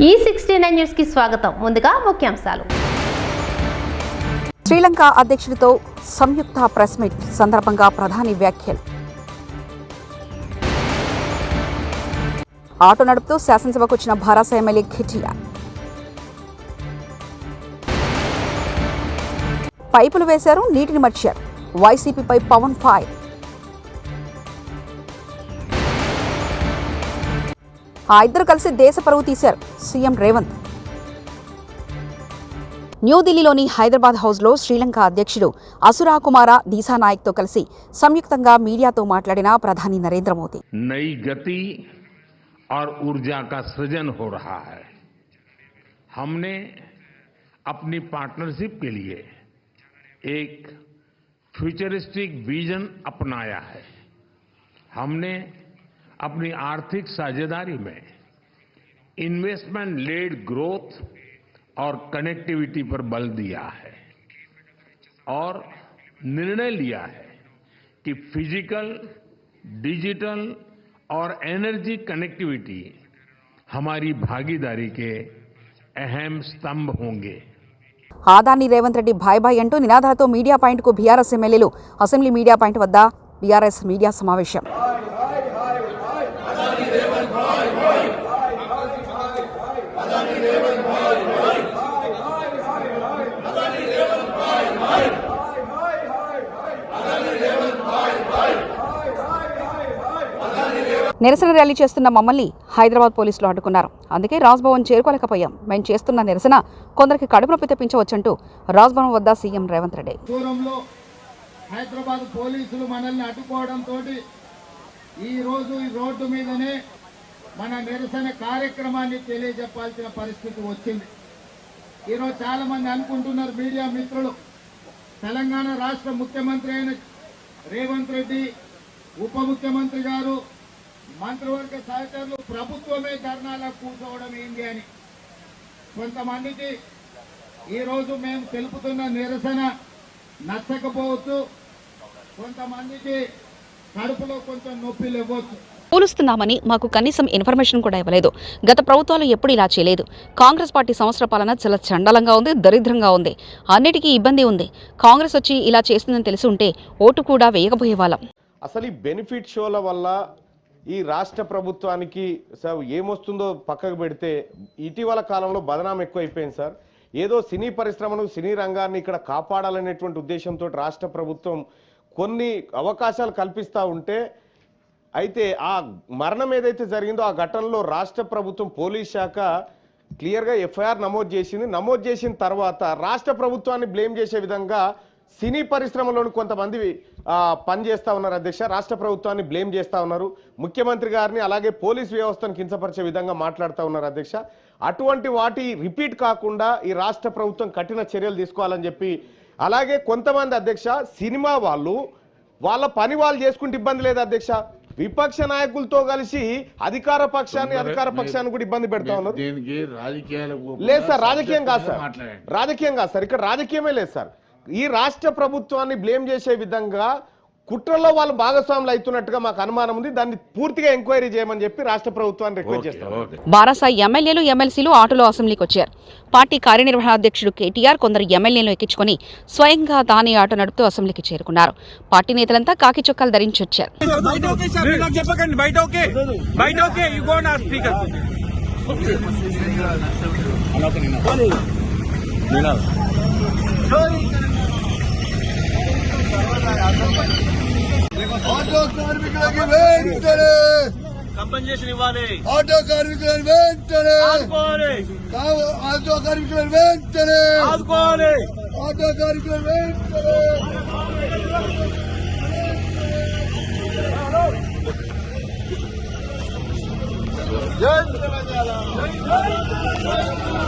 E ఈ sixty nine న్యూస్కి స్వాగతం. ముందుగా ముఖ్యాంశాలు. శ్రీలంక అధ్యక్షుడితో సంయుక్త ప్రెస్ మీట్ సందర్భంగా ప్రధాని వ్యాఖ్యలు. ఆటో నడుపుతూ శాసనసభకు వచ్చిన భారాస ఎమ్మెల్యే ఖిటియా పైపులు వేశారు నీటిని మర్చారు. వైసీపీపై పవన్ ఫైర్. ఆ ఇద్దరు కలిసి దేశ పరువు తీశారు సీఎం రేవంత్ న్యూఢిల్లీలోని హైదరాబాద్ హౌస్లో శ్రీలంక అధ్యక్షుడు అసురా కుమార దీసానాయక్తో కలిసి సంయుక్తంగా మీడియాతో మాట్లాడిన ప్రధాని నరేంద్ర మోదీ नई गति और ऊर्जा का सृजन हो रहा है हमने अपनी पार्टनरशिप के लिए एक फ्यूचरिस्टिक विजन अपनाया है हमने अपनी आर्थिक साझेदारी में इन्वेस्टमेंट लेड ग्रोथ और कनेक्टिविटी पर बल दिया है और निर्णय लिया है कि फिजिकल डिजिटल और एनर्जी कनेक्टिविटी हमारी भागीदारी के अहम स्तंभ होंगे ఆదాని రేవంత్ రెడ్డి భాయ్ భాయ్ అంటూ నినాదాలతో మీడియా పాయింట్కు బీఆర్ఎస్ ఎమ్మెల్యేలు అసెంబ్లీ మీడియా పాయింట్ వద్ద బీఆర్ఎస్ మీడియా సమావేశం నిరసన ర్యాలీ చేస్తున్న మమ్మల్ని హైదరాబాద్ పోలీసులు అడ్డుకున్నారు. అందుకే రాజ్భవన్ చేరుకోలేకపోయాం. మేము చేస్తున్న నిరసన కొందరికి కడుపు నొప్పి తెప్పించవచ్చంటూ రాజ్భవన్ వద్ద సీఎం రేవంత్ రెడ్డి. దూరంలో హైదరాబాద్ పోలీసులు మనల్ని అడ్డుకోవడంతో ఈ రోజు ఈ రోడ్డు మీదనే మన నిరసన కార్యక్రమాన్ని తెలియజెప్పాల్సిన పరిస్థితి వచ్చింది. ఈరోజు చాలా మంది అనుకుంటున్నారు మీడియా మిత్రులు. తెలంగాణ రాష్ట్ర ముఖ్యమంత్రి అయిన రేవంత్ రెడ్డి ఉప ముఖ్యమంత్రి గారు మంత్రివర్గ సహచరులు ప్రభుత్వమే ధర్నాలకు కూర్చోవడం ఏంటి అని. కొంతమందికి ఈరోజు మేము తెలుపుతున్న నిరసన నచ్చకపోవచ్చు. కొంతమందికి కడుపులో కొంచెం నొప్పిలు ఇవ్వచ్చు కూలుస్తున్నామని మాకు కనీసం ఇన్ఫర్మేషన్ కూడా ఇవ్వలేదు. గత ప్రభుత్వాలు ఎప్పుడు ఇలా చేయలేదు. కాంగ్రెస్ పార్టీ సంవత్సర పాలన చాలా చండలంగా ఉంది దరిద్రంగా ఉంది. అన్నిటికీ ఇబ్బంది ఉంది. కాంగ్రెస్ వచ్చి ఇలా చేస్తుందని తెలిసి ఉంటే ఓటు కూడా వేయకపోయే వాళ్ళం. అసలు ఈ బెనిఫిట్ షోల వల్ల ఈ రాష్ట్ర ప్రభుత్వానికి సార్ ఏమొస్తుందో పక్కకు పెడితే ఇటీవల కాలంలో బదనాం ఎక్కువైపోయింది సార్. ఏదో సినీ పరిశ్రమను సినీ రంగాన్ని ఇక్కడ కాపాడాలనేటువంటి ఉద్దేశంతో రాష్ట్ర ప్రభుత్వం కొన్ని అవకాశాలు కల్పిస్తూ ఉంటే అయితే ఆ మరణం ఏదైతే జరిగిందో ఆ ఘటనలో రాష్ట్ర ప్రభుత్వం పోలీస్ శాఖ క్లియర్గా ఎఫ్ఐఆర్ నమోదు చేసింది. నమోదు చేసిన తర్వాత రాష్ట్ర ప్రభుత్వాన్ని బ్లేమ్ చేసే విధంగా సినీ పరిశ్రమలోని కొంతమంది పనిచేస్తా ఉన్నారు అధ్యక్ష. రాష్ట్ర ప్రభుత్వాన్ని బ్లేమ్ చేస్తా ఉన్నారు. ముఖ్యమంత్రి గారిని అలాగే పోలీస్ వ్యవస్థను కించపరిచే విధంగా మాట్లాడుతూ ఉన్నారు అధ్యక్ష. అటువంటి వాటి రిపీట్ కాకుండా ఈ రాష్ట్ర ప్రభుత్వం కఠిన చర్యలు తీసుకోవాలని చెప్పి అలాగే కొంతమంది అధ్యక్ష సినిమా వాళ్ళు వాళ్ళ పని వాళ్ళు చేసుకుంటే ఇబ్బంది లేదు అధ్యక్ష? విపక్ష నాయకులతో కలిసి అధికార పక్షాన్ని అధికార పక్షాన్ని కూడా ఇబ్బంది పెడతా ఉన్నారు. లేదు సార్ రాజకీయం కాదు సార్. రాజకీయం కాదు సార్. ఇక్కడ రాజకీయమే లేదు సార్. ఈ రాష్ట్ర ప్రభుత్వాన్ని బ్లేమ్ చేసే విధంగా కుట్రలో వాళ్ళు భాగస్వాములు అవుతున్నట్టుగా మాకు అనుమానం ఉంది. దాన్ని పూర్తిగా ఎంక్వైరీ చేయమని చెప్పి రాష్ట్ర ప్రభుత్వాన్ని రిక్వెస్ట్ చేస్తాం. ఓకే. బారాసాయి ఎమ్మెల్యేలు ఎమ్మెల్సీలు ఆటోలో అసెంబ్లీకి వచ్చారు. పార్టీ కార్యనిర్వహణాధ్యక్షుడు కేటీఆర్ కొందరు ఎమ్మెల్యేలు ఎక్కించుకొని స్వయంగా తానే ఆటో నడుపుతూ అసెంబ్లీకి చేరుకున్నారు. పార్టీ నేతలంతా కాకి చొక్కాలు ధరించి వచ్చారు. చెప్పకండి ఆటో కార్మికులకి వెంటనే! కంపెన్సేషన్ ఇవ్వాలి. ఆటో కార్మికులను వెంటనే! ఆదుకోవాలి. ఆటో కార్మికులను వెంటనే! ఆదుకోవాలి. ఆటో కార్మికులను వెంటనే! జై జై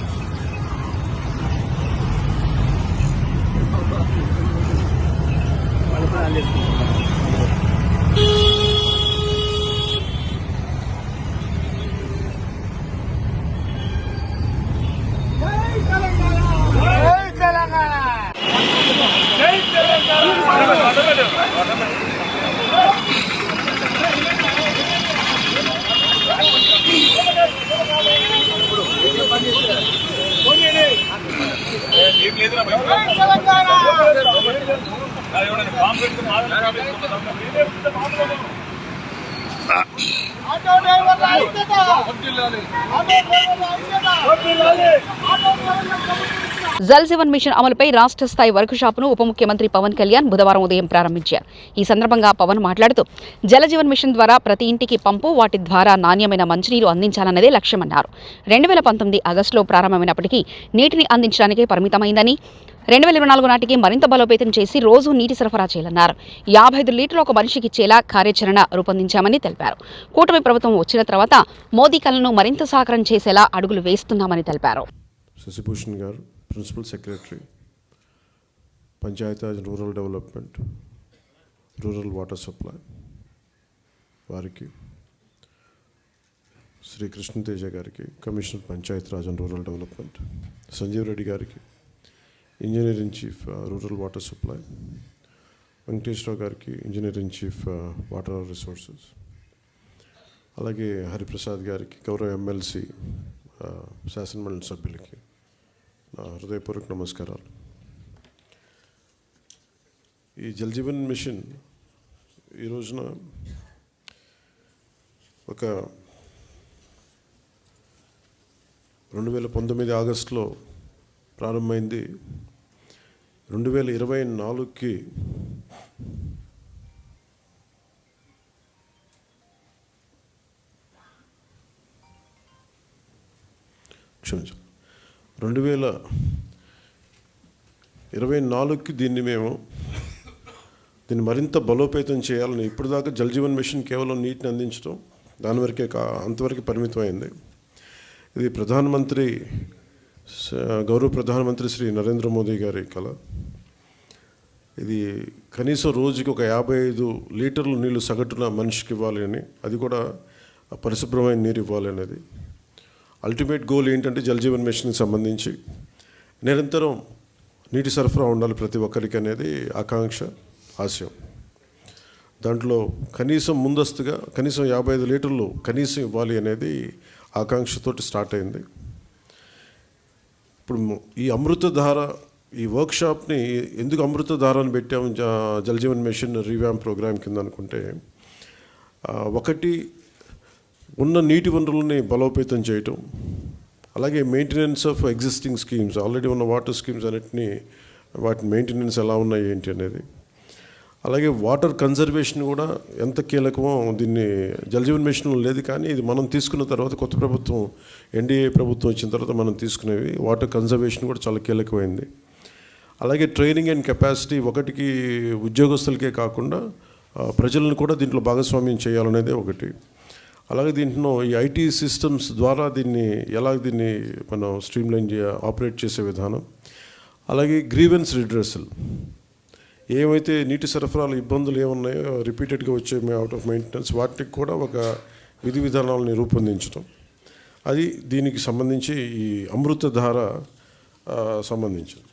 జల్ జీవన్ మిషన్ అమలుపై రాష్ట్ర స్థాయి వర్క్ షాపును ఉప ముఖ్యమంత్రి పవన్ కళ్యాణ్ బుధవారం ఉదయం ప్రారంభించారు. ఈ సందర్భంగా పవన్ మాట్లాడుతూ జల జీవన్ మిషన్ ద్వారా ప్రతి ఇంటికి పంపు వాటి ద్వారా నాణ్యమైన మంచినీరు అందించాలన్నదే లక్ష్యమన్నారు. రెండు వేల పంతొమ్మిది ఆగస్టులో ప్రారంభమైనప్పటికీ నీటిని అందించడానికే పరిమితమైందని రెండు వేల ఇరవై నాలుగు నాటికి మరింత బలోపేతం చేసి రోజు నీటి సరఫరా చేయాలన్నారు. యాభై ఐదు లీటర్లు ఒక మనిషికి ఇచ్చేలా కార్యాచరణ రూపొందించామని తెలిపారు. కూటమి ప్రభుత్వం వచ్చిన తర్వాత మోదీ కలను మరింత సాకారం చేసేలా అడుగులు వేస్తున్నామని తెలిపారు. శశిభూషణ్ గారు principal secretary Panchayati Raj rural development rural water supply వారికి శ్రీ కృష్ణతేజ గారికి commissioner Panchayati Raj and rural development Sanjeev Reddy గారికి engineer in chief rural water supply Venkateswara Rao గారికి engineer in chief water resources అలాగే హరిప్రసాద్ గారికి గౌరవ ఎమ్మెల్సీ శాసనమండలి సభ్యులకి నా హృదయపూర్వక నమస్కారాలు. ఈ జలజీవన్ మిషన్ ఈ రోజున ఒక రెండు వేల పంతొమ్మిది ఆగస్టులో ప్రారంభమైంది. రెండు వేల ఇరవై నాలుగుకి క్షమించండి రెండు వేల ఇరవై నాలుగుకి దీన్ని మేము దీన్ని మరింత బలోపేతం చేయాలని ఇప్పుడు దాకా జల్ జీవన్ మిషన్ కేవలం నీటిని అందించడం దాని వరకే కా అంతవరకు పరిమితమైంది. ఇది ప్రధానమంత్రి గౌరవ ప్రధానమంత్రి శ్రీ నరేంద్ర మోదీ గారి కళ. ఇది కనీసం రోజుకి ఒక యాభై ఐదు లీటర్లు నీళ్ళు సగటున మనిషికి ఇవ్వాలి అని అది కూడా పరిశుభ్రమైన నీరు ఇవ్వాలి అనేది. అల్టిమేట్ గోల్ ఏంటంటే జలజీవన్ మిషన్కి సంబంధించి నిరంతరం నీటి సరఫరా ఉండాలి ప్రతి ఒక్కరికి అనేది ఆకాంక్ష ఆశయం. దాంట్లో కనీసం ముందస్తుగా కనీసం యాభై ఐదు లీటర్లు కనీసం ఇవ్వాలి అనేది ఆకాంక్షతోటి స్టార్ట్ అయింది. ఇప్పుడు ఈ అమృతధార ఈ వర్క్షాప్ని ఎందుకు అమృతధార అని పెట్టాము జలజీవన్ మిషన్ రీవ్యామ్ ప్రోగ్రామ్ కింద అనుకుంటే ఒకటి ఉన్న నీటి వనరులని బలోపేతం చేయటం అలాగే maintenance of existing schemes already ఉన్న వాటర్ స్కీమ్స్ అన్నిటినీ వాటి మెయింటెనెన్స్ ఎలా ఉన్నాయి ఏంటి అనేది అలాగే వాటర్ కన్జర్వేషన్ కూడా ఎంత కీలకమో దీన్ని జలజీవన్ మిషన్ లేదు కానీ ఇది మనం తీసుకున్న తర్వాత కొత్త ప్రభుత్వం ఎన్డీఏ ప్రభుత్వం వచ్చిన తర్వాత మనం తీసుకునేవి. వాటర్ కన్జర్వేషన్ కూడా చాలా కీలకమైంది. అలాగే ట్రైనింగ్ అండ్ కెపాసిటీ ఒకటికి ఉద్యోగస్తులకే కాకుండా ప్రజలను కూడా దీంట్లో భాగస్వామ్యం చేయాలనేది ఒకటి. అలాగే దీంట్లో ఈ ఐటీ సిస్టమ్స్ ద్వారా దీన్ని ఎలా దీన్ని మనం స్ట్రీమ్లైన్ చే ఆపరేట్ చేసే విధానం. అలాగే గ్రీవెన్స్ రిడ్రెసల్ ఏమైతే నీటి సరఫరాలు ఇబ్బందులు ఏమున్నాయో రిపీటెడ్గా వచ్చే అవుట్ ఆఫ్ మెయింటెనెన్స్ వాటికి కూడా ఒక విధి విధానాలని రూపొందించడం అది దీనికి సంబంధించి ఈ అమృతధార సంబంధించింది.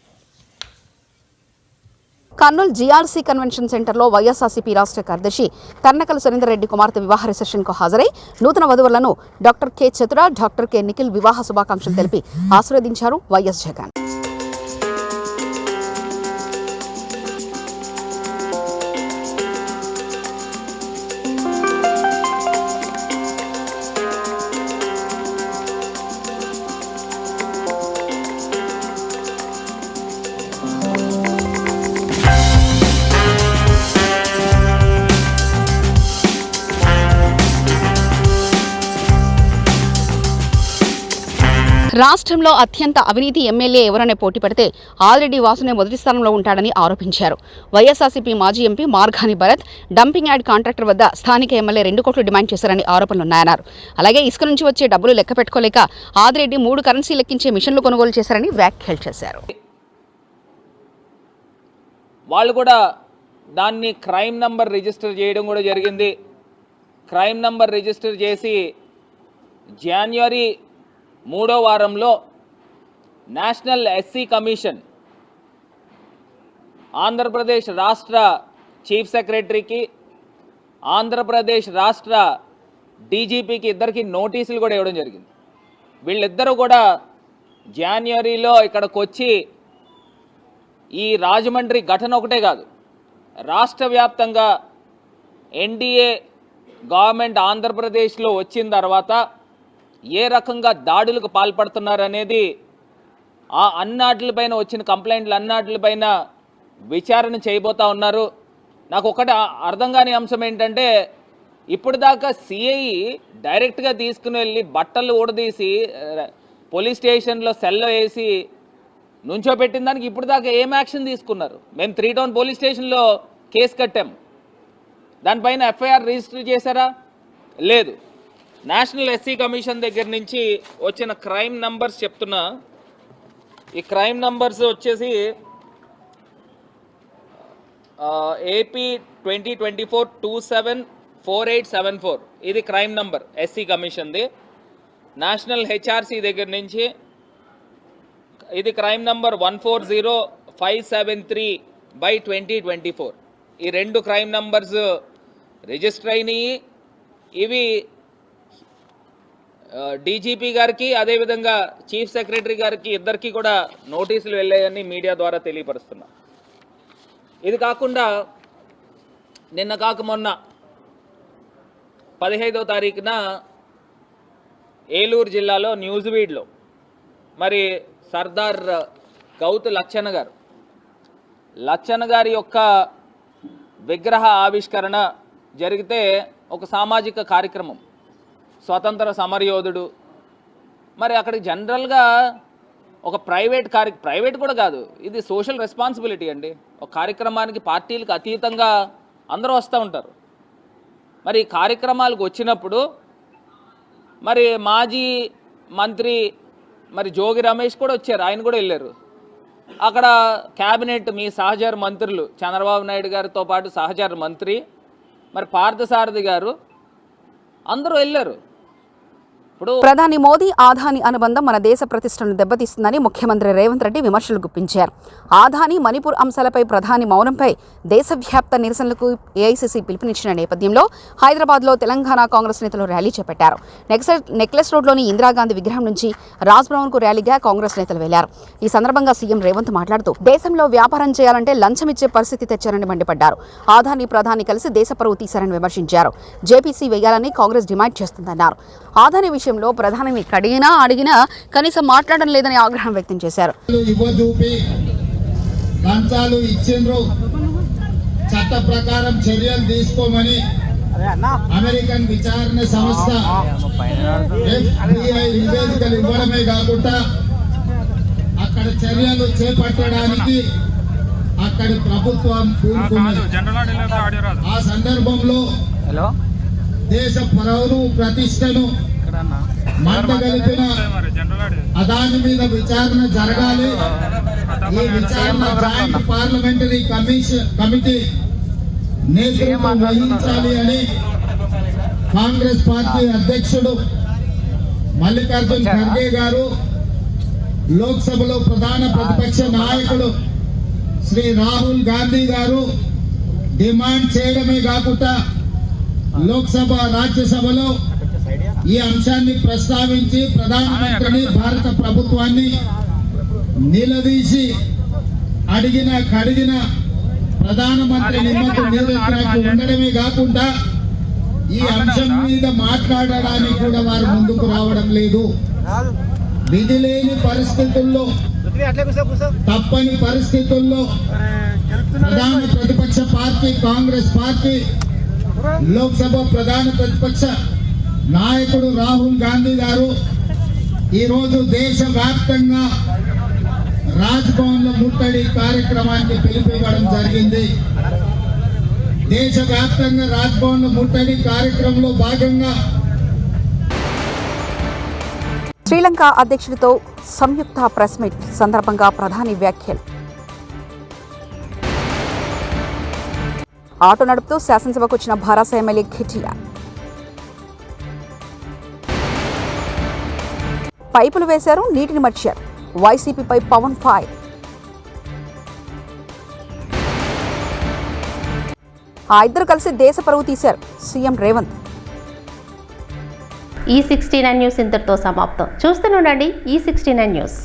కర్నూలు జీఆర్సీ కన్వెన్షన్ సెంటర్లో వైఎస్ఆర్సీపీ రాష్ట్ర కార్యదర్శి కర్నకల సురేందర్రెడ్డి కుమార్తె వివాహ రిసెప్షన్కు హాజరై నూతన వధువులను doctor K Chatura doctor K Nikhil వివాహ శుభాకాంక్షలు తెలిపి ఆశీర్వదించారు వైఎస్ జగన్. రాష్ట్రంలో అత్యంత అవినీతి ఎమ్మెల్యే ఎవరనే పోటీ పడితే ఆల్రెడీ వాసునే మొదటి స్థానంలో ఉంటాడని ఆరోపించారు. వైఎస్ఆర్సీపీ మాజీ MP Margani Bharat dumping yard contractor వద్ద స్థానిక ఎమ్మెల్యే రెండు కోట్లు డిమాండ్ చేశారని ఆరోపణలున్నాయన్నారు అలాగే ఇసుక నుంచి వచ్చే డబ్బులు లెక్క పెట్టుకోలేక ఆదిరెడ్డి మూడు కరెన్సీ లెక్కించే మిషన్లు కొనుగోలు చేశారని వ్యాఖ్యలు చేశారు. వాళ్ళు కూడా దాన్ని క్రైమ్ నంబర్ రిజిస్టర్ చేయడం కూడా జరిగింది. క్రైమ్ నంబర్ రిజిస్టర్ చేసి జనవరి మూడో వారంలో నేషనల్ ఎస్సీ కమిషన్ ఆంధ్రప్రదేశ్ రాష్ట్ర చీఫ్ సెక్రటరీకి ఆంధ్రప్రదేశ్ రాష్ట్ర డీజీపీకి ఇద్దరికి నోటీసులు కూడా ఇవ్వడం జరిగింది. వీళ్ళిద్దరూ కూడా జనవరిలో ఇక్కడికి వచ్చి ఈ రాజమండ్రి ఘటన ఒకటే కాదు రాష్ట్ర వ్యాప్తంగా ఎన్డీఏ గవర్నమెంట్ ఆంధ్రప్రదేశ్లో వచ్చిన తర్వాత ఏ రకంగా దాడులకు పాల్పడుతున్నారనేది ఆ అన్నాటిపైన వచ్చిన కంప్లైంట్లు అన్నాటిపైన విచారణ చేయబోతా ఉన్నారు. నాకు ఒకటి అర్థం కాని అంశం ఏంటంటే ఇప్పుడు దాకా సిఐ డైరెక్ట్గా తీసుకుని వెళ్ళి బట్టలు ఊడదీసి పోలీస్ స్టేషన్లో సెల్లో వేసి నుంచోబెట్టిన దానికి ఇప్పుడు దాకా ఏం యాక్షన్ తీసుకున్నారు? మేము త్రీ టౌన్ పోలీస్ స్టేషన్లో కేసు కట్టాం. దానిపైన ఎఫ్ఐఆర్ రిజిస్టర్ చేశారా? లేదు. నేషనల్ ఎస్సీ కమిషన్ దగ్గర నుంచి వచ్చిన క్రైమ్ నంబర్స్ చెప్తున్నా ఈ క్రైమ్ నంబర్స్ వచ్చేసి AP twenty twenty four two seven four eight seven four ఇది క్రైమ్ నంబర్ ఎస్సీ కమిషన్ది. నేషనల్ హెచ్ఆర్సీ దగ్గర నుంచి ఇది crime number one four zero five seven three by twenty twenty four ఈ రెండు క్రైమ్ నంబర్స్ రిజిస్టర్ అయినాయి. ఇవి డీజీపీ గారికి అదేవిధంగా చీఫ్ సెక్రటరీ గారికి ఇద్దరికి కూడా నోటీసులు వెళ్ళాయని మీడియా ద్వారా తెలియపరుస్తున్నా. ఇది కాకుండా నిన్న కాక మొన్న పదిహైదో తారీఖున ఏలూరు జిల్లాలో న్యూజివీడ్లో మరి సర్దార్ గౌతు లచ్చన్న గారు లచ్చన్న గారి యొక్క విగ్రహ ఆవిష్కరణ జరిగితే ఒక సామాజిక కార్యక్రమం. స్వతంత్ర సమరయోధుడు. మరి అక్కడికి జనరల్గా ఒక ప్రైవేట్ కార్య ప్రైవేట్ కూడా కాదు ఇది సోషల్ రెస్పాన్సిబిలిటీ అండి. ఒక కార్యక్రమానికి పార్టీలకు అతీతంగా అందరూ వస్తూ ఉంటారు. మరి కార్యక్రమాలకు వచ్చినప్పుడు మరి మాజీ మంత్రి మరి జోగి రమేష్ కూడా వచ్చారు ఆయన కూడా వెళ్ళారు. అక్కడ క్యాబినెట్ మీ సహచర మంత్రులు చంద్రబాబు నాయుడు గారితో పాటు సహచర మంత్రి మరి పార్థసారథి గారు అందరూ వెళ్ళారు. ప్రధాని మోదీ ఆధాని అనుబంధం మన దేశ ప్రతిష్టను దెబ్బతీస్తుందని ముఖ్యమంత్రి రేవంత్ రెడ్డి విమర్శలు గుప్పించారు. ఆధాని మణిపూర్ అంశాలపై ప్రధాని మౌనంపై దేశవ్యాప్త నిరసనలకు ఏఐసీసీ పిలుపునిచ్చిన నేపథ్యంలో హైదరాబాద్లో తెలంగాణ కాంగ్రెస్ నేతలు ర్యాలీ చేపట్టారు. నెక్లెస్ రోడ్లోని ఇందిరాగాంధీ విగ్రహం నుంచి రాజ్ భవన్కు ర్యాలీగా కాంగ్రెస్ నేతలు వెళ్ళారు. ఈ సందర్భంగా సీఎం రేవంత్ మాట్లాడుతూ దేశంలో వ్యాపారం చేయాలంటే లంచం ఇచ్చే పరిస్థితి తెచ్చారని మండిపడ్డారు. ఆధాని ప్రధాని కలిసి దేశ పరువు తీశారని విమర్శించారు. జేపీసీ వేయాలని కాంగ్రెస్ డిమాండ్ చేస్తుందన్నారు. ఆధాని విషయం విషయంలో ప్రధానిని కడిగినా అడిగినా కనీసం మాట్లాడడం లేదని ఆగ్రహం వ్యక్తం చేశారు. లంచాలు ఇచ్చిండ్రు. చట్ట ప్రకారం చర్యలు తీసుకోమని అమెరికన్ విచారణ సంస్థ నివేదికలు ఇవ్వడమే కాకుండా అక్కడ చర్యలు చేపట్టడానికి అక్కడి ప్రభుత్వం ఆ సందర్భంలో దేశ పౌరు ప్రతిష్టను మంటగలిపిన అదాని మీద విచారణ జరగాలి. ఈ విచారణ జాయింట్ పార్లమెంటరీ కమిషన్ కమిటీ నేతృత్వం వహించాలి అని కాంగ్రెస్ పార్టీ అధ్యక్షుడు మల్లికార్జున్ ఖర్గే గారు లోక్సభలో ప్రధాన ప్రతిపక్ష నాయకుడు శ్రీ రాహుల్ గాంధీ గారు డిమాండ్ చేయడమే కాకుండా లోక్సభ రాజ్యసభలో ఈ అంశాన్ని ప్రస్తావించి ప్రధానమంత్రిని భారత ప్రభుత్వాన్ని నిలదీసి అడిగిన కడిగిన ప్రధానమంత్రి నిమ్మకు ఉండడమే కాకుండా ఈ అంశం మీద మాట్లాడడానికి కూడా వారు ముందుకు రావడం లేదు. విధి లేని పరిస్థితుల్లో తప్పని పరిస్థితుల్లో ప్రధాన ప్రతిపక్ష పార్టీ కాంగ్రెస్ పార్టీ లోక్సభ ప్రధాన ప్రతిపక్ష నాయకుడు రాహుల్ గాంధీ గారు ఈరోజు దేశవ్యాప్తంగా రాజ్భవన్లో ముట్టడి కార్యక్రమానికి పిలిపివ్వడం జరిగింది. దేశవ్యాప్తంగా రాజ్భవన్లో ముట్టడి కార్యక్రమంలో భాగంగా శ్రీలంక అధ్యక్షుడితో సంయుక్త ప్రెస్ మీట్ సందర్భంగా ప్రధాని వ్యాఖ్యలు. ఆటో నడుపుతూ శాసనసభకు వచ్చిన భారాస ఎమ్మెల్యే ఖిటియా పైపులు వేశారు నీటిని మర్చారు. వైసీపీపై పవన్ ఫైర్. ఆ ఇద్దరు కలిసి దేశ పరువు తీశారు సీఎం రేవంత్. ఈ సిక్స్టీ నైన్ న్యూస్ ఇంతటితో సమాప్తం. చూస్తూనే ఉండండి ఈ సిక్స్టీ నైన్ న్యూస్.